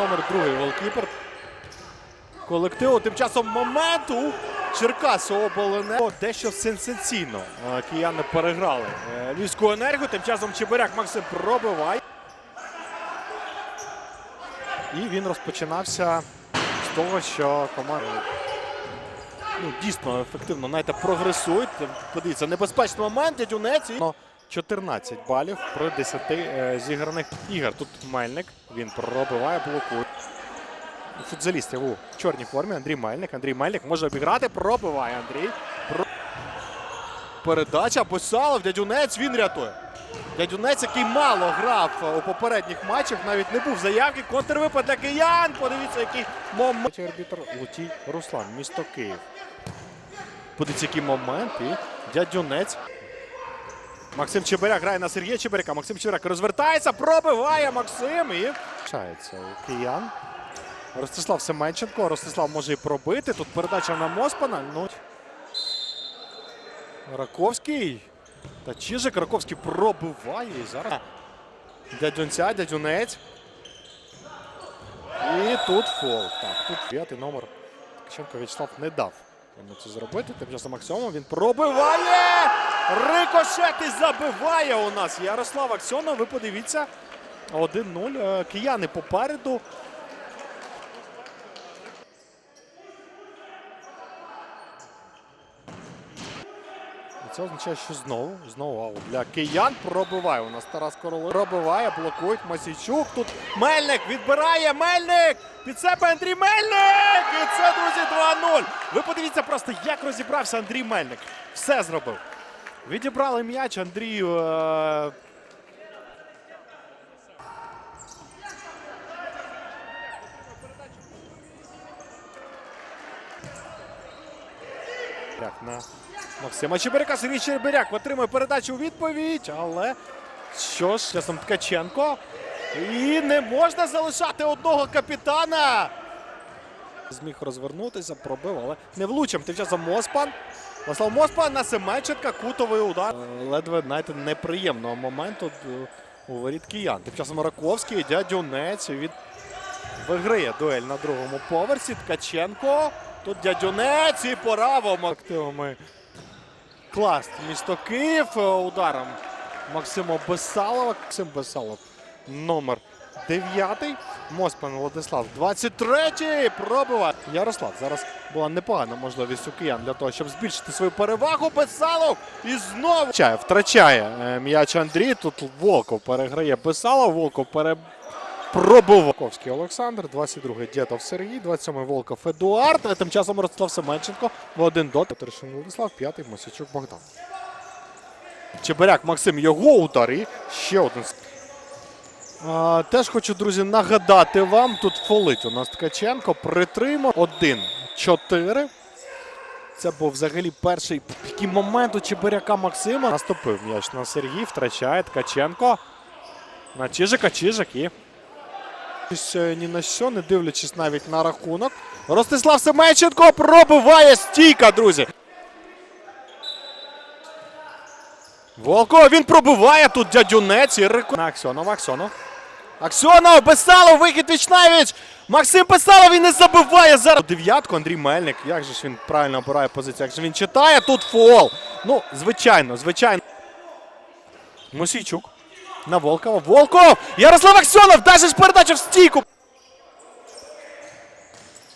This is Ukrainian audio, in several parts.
Номер другий голкіпер. Колективу. Тим часом моменту Черкасу оболене. Дещо сенсаційно. е, Кияни переграли е, Львівську енергію. Тим часом Чебиряк Максим пробиває. І він розпочинався з того, що команда ну, дійсно ефективно знаєте, прогресують. Подивіться, небезпечний момент, дядюнець. І- 14 балів про 10 е, зіграних ігор. Тут Мельник, він пробиває, блокує. Футзалістів у чорній формі Андрій Мельник. Андрій Мельник може обіграти, пробиває Андрій. Про- Передача Босалов, дядюнець, він рятує. Дядюнець, який мало грав у попередніх матчах, навіть не був заявки. Контрвипад для киян. Подивіться, який момент. Арбітр Лутій Руслан, місто Київ. Подивіться, який момент. І дядюнець. Максим Чебиряк грає на Сергія Чебиряка. Максим Чебиряк розвертається, пробиває Максим і вчається у киян. Ростислав Семенченко. Ростислав може і пробити. Тут передача на Моспана. Ну. Раковський. Та Чижик Раковський пробиває. І зараз. Дядюнця, дядюнець. І тут фол. Так, тут п'ятий номер. Ткаченко В'ячеслав не дав йому це зробити. Тим часом Аксьонов він пробиває! Рикошет і забиває у нас Ярослав Аксьонов. Ви подивіться. 1-0. Е, Кияни попереду. Це означає, що знову, знову аут для киян пробиває. У нас Тарас Королев пробиває, блокують Масійчук. Тут Мельник відбирає Мельник! Під себе Андрій Мельник! І це, друзі, 2-0. Ви подивіться просто, як розібрався Андрій Мельник. Все зробив. Відібрали м'яч Андрію. Е... На Максима Чебиряка. Сергій Чебиряк отримує передачу у відповідь, але що ж, часом Ткаченко. І не можна залишати одного капітана. Зміг розвернутися, пробив, але не влучив. Тим часом Моспан. Васлав Моспан на Семенченка, кутовий удар. Е, Ледве знаєте, неприємного моменту е, у воріт киян. Тим часом Раковський, дядюнець від виграє дуель на другому поверсі. Ткаченко. Тут дядюнець і пораво активами. Класт місто Київ е, ударом Максима Бесалова. Максим Бесалов номер 9. Моспан Владислав 23-й. Пробиває. Ярослав. Зараз була непогана можливість у киян для того, щоб збільшити свою перевагу. Бесалов і знову втрачає, втрачає е, м'яч Андрій. Тут Волков переграє Бесалов. Волков пере... Пробував Ковський Олександр, 22-й Дєтов Сергій, 27-й Волков Едуард. А Тим часом Ростислав Семенченко в один дот. Тершин Владислав, п'ятий Мосячук Богдан. Чебиряк Максим його удар і ще один. Теж хочу, друзі, нагадати вам. Тут фолить у нас Ткаченко. Притримав. 1-4. Це був взагалі перший такий момент у Чебиряка Максима. Наступив м'яч на Сергій, втрачає Ткаченко. На Чижика, Чижик і е, ні на що, не дивлячись навіть на рахунок. Ростислав Семенченко пробиває стійка, друзі. Волко, він пробиває тут дядюнець і рику. На Аксьонова, Аксьонов. Аксьонов, Бесалов, вихід Вічнавіч. Максим Бесалов, він не забиває зараз. Дев'ятку Андрій Мельник. Як же ж він правильно обирає позицію? Як же він читає? Тут фол. Ну, звичайно, звичайно. Мосійчук. На Волкова. Волков! Ярослав Аксьонов! Даже ж передача в стійку!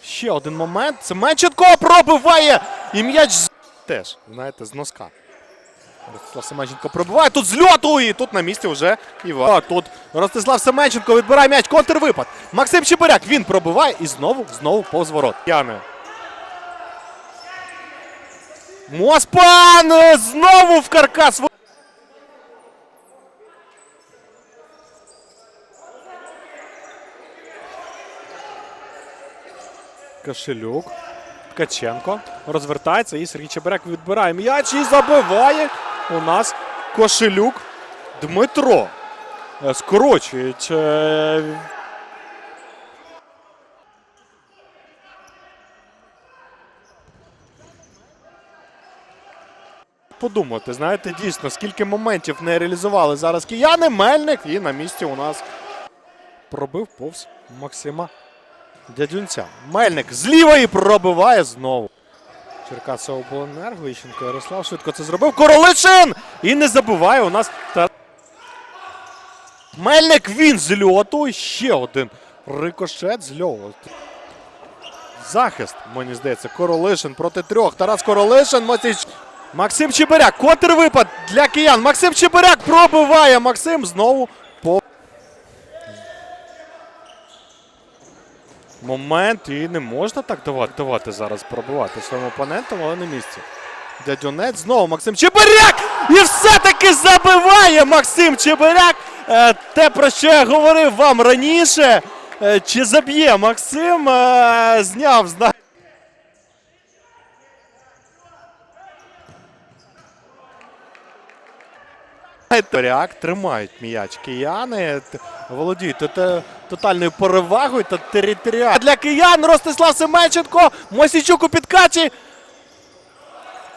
Ще один момент. Семенченко пробиває! І м'яч теж, знаєте, з носка. Ростислав Семенченко пробиває. Тут з льоту! І тут на місці вже Іван. Тут Ростислав Семенченко відбирає м'яч. Контрвипад. Максим Чебиряк. Він пробиває і знову, знову повз ворот. Яне. Моспан! Знову в каркас. Кошелюк. Ткаченко розвертається і Сергій Чебиряк відбирає м'яч і забиває у нас Кошелюк Дмитро. Е, Скорочують. е, Подумати, знаєте, дійсно, скільки моментів не реалізували зараз кияни, Мельник і на місці у нас пробив повз Максима Дядюнця. Мельник з лівої пробиває знову. Черкаса обленерго. Іщенко Ярослав швидко це зробив. Короличин! І не забуває у нас. Мельник він з льоту. Ще один рикошет з льоту. Захист, мені здається, Королишин проти трьох. Тарас Королишин, Мосіч. Максим Чебиряк. Контрвипад для киян. Максим Чебиряк пробиває. Максим знову по. Момент. І не можна так давати, давати зараз пробивати своїм опонентам, але на місці. Дядюнець знову Максим Чебиряк! І все-таки забиває Максим Чебиряк. Е, те, про що я говорив вам раніше. Е, Чи заб'є Максим? Е, Зняв зна. Торяк тримають м'яч кияни. Володіють тотальною перевагою та територіально. Для киян Ростислав Семенченко. Мосійчук у підкачі.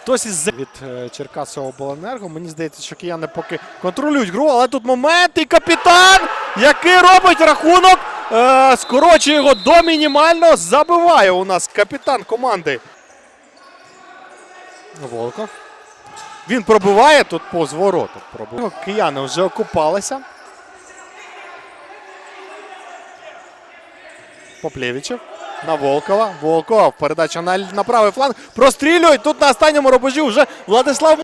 Хтось із від е, Черкасового обленерго. Мені здається, що кияни поки контролюють гру, але тут момент і капітан, який робить рахунок, е, скорочує його до мінімального. Забиває у нас капітан команди. Волков. Він пробиває тут повз ворота. Пробиває. Кияни вже окупалися. Поплєвічев. На Волкова. Волков. Передача на, на правий фланг. Прострілюють. Тут на останньому рубежі вже Владислав